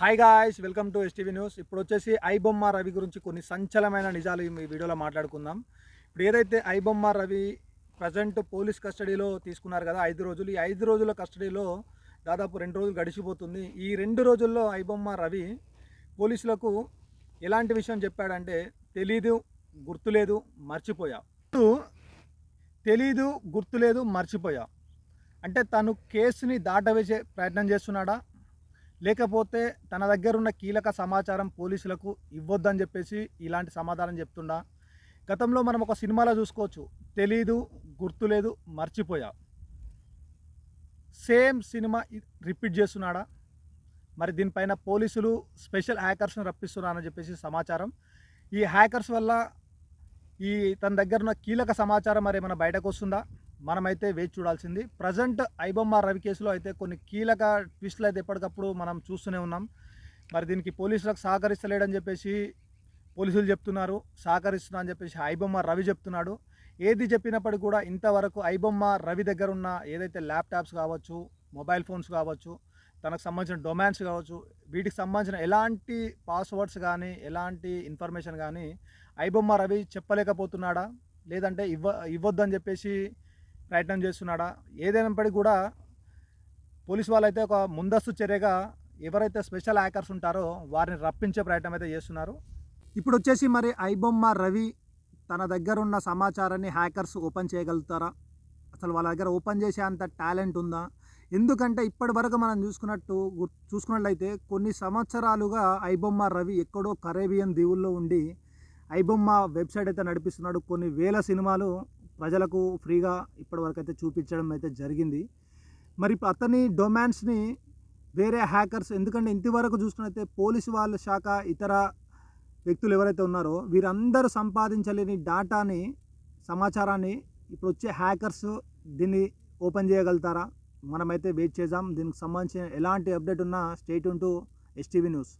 Hi guys welcome to STV news ఇప్పుడు వచ్చేసి ఐబొమ్మ రవి గురించి కొన్ని సంచలమైన నిజాలు ఈ వీడియోలో మాట్లాడుకుందాం. ఇప్పుడు ఏదైతే ఐబొమ్మ రవి ప్రజెంట్ పోలీస్ కస్టడీలో తీసుకున్నారు కదా ఐదు రోజులు. ఈ ఐదు రోజుల కస్టడీలో దాదాపు రెండు రోజులు గడిచిపోతుంది. ఈ రెండు రోజుల్లో ఐబొమ్మ రవి పోలీసులకు ఎలాంటి విషయం చెప్పాడంటే తెలీదు గుర్తులేదు మర్చిపోయా. తెలీదు గుర్తులేదు మర్చిపోయా. అంటే తను కేసుని దాటవేసే ప్రయత్నం చేస్తున్నాడా? లేకపోతే తన దగ్గర ఉన్న కీలక సమాచారం పోలీసులకు ఇవ్వొద్దని చెప్పేసి ఇలాంటి సమాధానం చెప్తుండా. గతంలో మనం ఒక సినిమాలో చూసుకోవచ్చు. తెలీదు గుర్తులేదు మర్చిపోయా. సేమ్ సినిమా రిపీట్ చేస్తున్నాడా? మరి దీనిపైన పోలీసులు స్పెషల్ హ్యాకర్స్ను రప్పిస్తున్నారని చెప్పేసి సమాచారం. ఈ హ్యాకర్స్ వల్ల ఈ తన దగ్గర ఉన్న కీలక సమాచారం మరి ఏమైనా బయటకు వస్తుందా? మనమైతే వేచి చూడాల్సింది. ప్రజెంట్ ఐబొమ్మ రవి కేసులో అయితే కొన్ని కీలక ట్విస్టులు అయితే ఎప్పటికప్పుడు మనం చూస్తూనే ఉన్నాం. మరి దీనికి పోలీసులకు సహకరిస్తలేడని చెప్పేసి పోలీసులు చెప్తున్నారు. సహకరిస్తున్నా అని చెప్పేసి ఐబొమ్మ రవి చెప్తున్నాడు. ఏది చెప్పినప్పటికీ కూడా ఇంతవరకు ఐబొమ్మ రవి దగ్గర ఉన్న ఏదైతే ల్యాప్టాప్స్ కావచ్చు మొబైల్ ఫోన్స్ కావచ్చు తనకు సంబంధించిన డొమాన్స్ కావచ్చు వీటికి సంబంధించిన ఎలాంటి పాస్వర్డ్స్ కానీ ఎలాంటి ఇన్ఫర్మేషన్ కానీ ఐబొమ్మ రవి చెప్పలేకపోతున్నాడా? లేదంటే ఇవ్వ ఇవ్వద్దని చెప్పేసి ప్రయత్నం చేస్తున్నాడా? ఏదైనప్పటికీ కూడా పోలీస్ వాళ్ళైతే ఒక ముందస్తు చర్యగా ఎవరైతే స్పెషల్ హ్యాకర్స్ ఉంటారో వారిని రప్పించే ప్రయత్నం అయితే చేస్తున్నారు. ఇప్పుడు వచ్చేసి మరి ఐబొమ్మ రవి తన దగ్గర ఉన్న సమాచారాన్ని హ్యాకర్స్ ఓపెన్ చేయగలుగుతారా? అసలు వాళ్ళ దగ్గర ఓపెన్ చేసే అంత టాలెంట్ ఉందా? ఎందుకంటే ఇప్పటి వరకు మనం చూసుకున్నట్టు చూసుకున్నట్లయితే కొన్ని సంవత్సరాలుగా ఐబొమ్మ రవి ఎక్కడో కరేబియన్ దీవుల్లో ఉండి ఐబొమ్మ వెబ్సైట్ అయితే నడిపిస్తున్నాడు. కొన్ని వేల సినిమాలు ప్రజలకు ఫ్రీగా ఇప్పటివరకు అయితే చూపించడం అయితే జరిగింది. మరి ఇప్పుడు అతని డొమాన్స్ని వేరే హ్యాకర్స్ ఎందుకంటే ఇంతవరకు చూసుకున్నైతే పోలీసు వాళ్ళ శాఖ ఇతర వ్యక్తులు ఎవరైతే ఉన్నారో వీరందరూ సంపాదించలేని డాటాని సమాచారాన్ని ఇప్పుడు వచ్చే హ్యాకర్స్ దీన్ని ఓపెన్ చేయగలుగుతారా? మనమైతే వెయిట్ చేద్దాం. దీనికి సంబంధించిన ఎలాంటి అప్డేట్ ఉన్నా స్టేట్ ఉంటూ ఎస్టీవీ న్యూస్.